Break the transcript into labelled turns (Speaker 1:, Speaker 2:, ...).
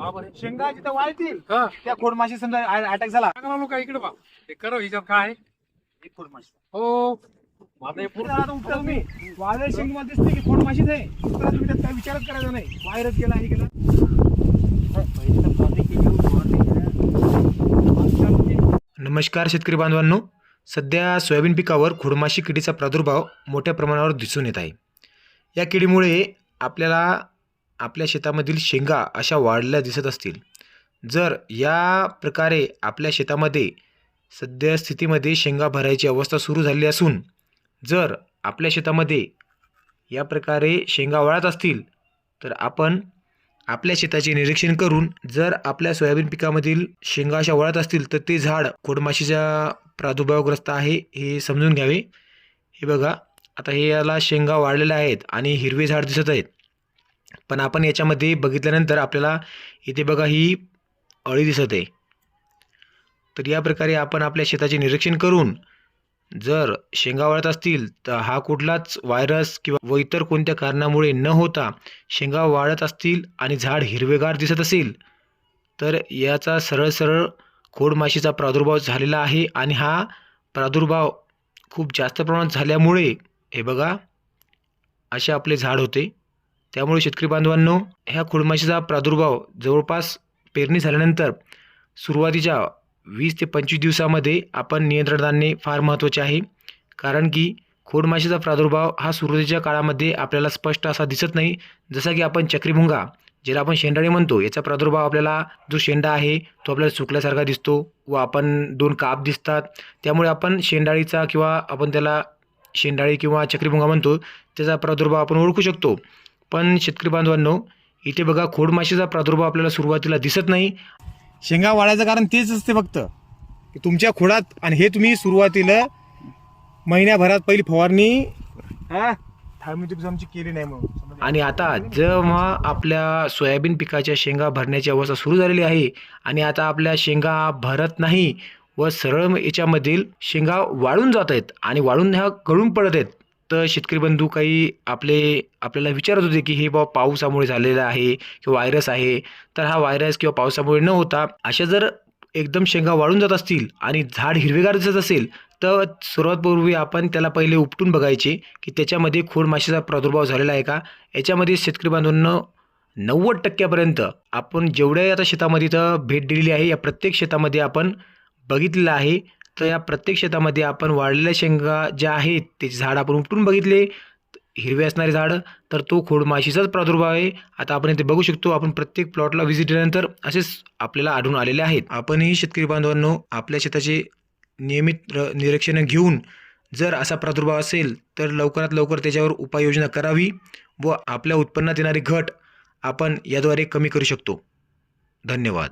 Speaker 1: हा बरं.
Speaker 2: शेंगा जिथं वाळतील.
Speaker 1: हा.
Speaker 2: त्या खोडमाशी समजा अटॅक झाला.
Speaker 1: चांगला लोक इकडे बा. हे करा विचार काय? आहे?
Speaker 2: एक खोडमाशी.
Speaker 1: हो. आता हे
Speaker 2: पूर्ण. उपटा तुम्ही वाळलेल्या शेंग दिसते की खोडमाशीच आहे. उपटा तुम्ही त्यात काय विचारच करायचा नाही. बाहेरच गेला हे गेला.
Speaker 3: नमस्कार शेतकरी बांधवांनो. सध्या सोयाबीन पिकावर खोडमाशी किडीचा प्रादुर्भाव मोठ्या प्रमाणावर दिसून येत आहे. या किडीमुळे आपल्याला आपल्या शेतामधील शेंगा अशा वाढलेल्या दिसत असतील. जर या प्रकारे आपल्या शेतामध्ये सध्या स्थितीमध्ये शेंगा भरायची अवस्था सुरू झाली असून जर आपल्या शेतामध्ये या प्रकारे शेंगा वाळत असतील तर आपण आपल्या शेताचे निरीक्षण करून जर आपल्या सोयाबीन पिकामधील शेंगा अशा वळत असतील तर ते झाड खोडमाशीच्या प्रादुर्भावग्रस्त आहे हे समजून घ्यावे. हे बघा आता हे याला शेंगा वाढलेल्या आहेत आणि हिरवे झाड दिसत आहेत. पण आपण याच्यामध्ये बघितल्यानंतर आपल्याला इथे बघा ही अळी दिसत आहे. तर या प्रकारे आपण आपल्या शेताचे निरीक्षण करून जर शेंगा वाळत असतील तर हा कुठलाच व्हायरस किंवा व इतर कोणत्या कारणामुळे न होता शेंगा वाळत असतील आणि झाड हिरवेगार दिसत असेल तर याचा सरळ सरळ खोडमाशीचा प्रादुर्भाव झालेला आहे आणि हा प्रादुर्भाव खूप जास्त प्रमाणात झाल्यामुळे हे बघा असे आपले झाड होते. त्यामुळे शेतकरी बांधवांनो ह्या खोडमाशीचा प्रादुर्भाव जवळपास पेरणी झाल्यानंतर सुरुवातीच्या वीस ते पंचवीस दिवसामध्ये आपण नियंत्रण आणणे फार महत्त्वाचे आहे. कारण की खोडमाशीचा प्रादुर्भाव हा सुरुवातीच्या काळामध्ये आपल्याला स्पष्ट असा दिसत नाही. जसा की आपण चक्रीभुंगा ज्याला आपण शेंडाळे म्हणतो याचा प्रादुर्भाव आपल्याला जो शेंडा आहे तो आपल्याला सुकल्यासारखा दिसतो व आपण दोन काप दिसतात. त्यामुळे आपण शेंडाळीचा किंवा आपण त्याला शेंडाळी किंवा चक्रीभुंगा म्हणतो त्याचा प्रादुर्भाव आपण ओळखू शकतो. पण शेतकरी बांधवांनो इथे बघा खोडमाशीचा प्रादुर्भाव आपल्याला सुरुवातीला दिसत नाही.
Speaker 2: शेंगा वाळायचं कारण तेच असते फक्त. की तुमच्या खोडात आणि हे तुम्ही सुरुवातीला महिन्याभरात पहिली फवारणी हा? आमची केली नाही म्हणून.
Speaker 3: आणि आता जेव्हा आपल्या सोयाबीन पिकाच्या शेंगा भरण्याची अवस्था सुरू झालेली आहे आणि आता आपल्या शेंगा भरत नाही व सरळ याच्यामधील शेंगा वाळून जात आहेत आणि वाळून ह्या गळून पडत आहेत. तर शेतकरी बंधू काही आपले आपल्याला विचारत होते की हे बाबा पावसामुळे झालेलं आहे किंवा व्हायरस आहे तर हा व्हायरस किंवा पावसामुळे न होता अशा जर एकदम शेंगा वाळून जात असतील आणि झाड हिरवेगार दिसत असेल तर सुरुवातपूर्वी आपण त्याला पहिले उपटून बघायचे की त्याच्यामध्ये खोडमाशीचा प्रादुर्भाव झालेला आहे का? याच्यामध्ये शेतकरी बांधवांना नव्वद टक्क्यापर्यंत आपण जेवढ्या आता शेतामध्ये इथं भेट दिलेली आहे या प्रत्येक शेतामध्ये आपण बघितलेलं आहे. तर या प्रत्येक शेतामध्ये आपण वाढलेल्या शेंगा ज्या आहेत ते झाड आपण उपटून बघितले. हिरवे असणारे झाडं तर तो खोडमाशीचाच प्रादुर्भाव आहे. आता आपण इथे बघू शकतो आपण प्रत्येक प्लॉटला व्हिजिट दिल्यानंतर असेच आपल्याला आढळून आलेले आहेत. आपणही शेतकरी बांधवांनो आपल्या शेताचे नियमित र निरीक्षणं घेऊन जर असा प्रादुर्भाव असेल तर लवकरात लवकर त्याच्यावर उपाययोजना करावी व आपल्या उत्पन्नात येणारी घट आपण याद्वारे कमी करू शकतो. धन्यवाद.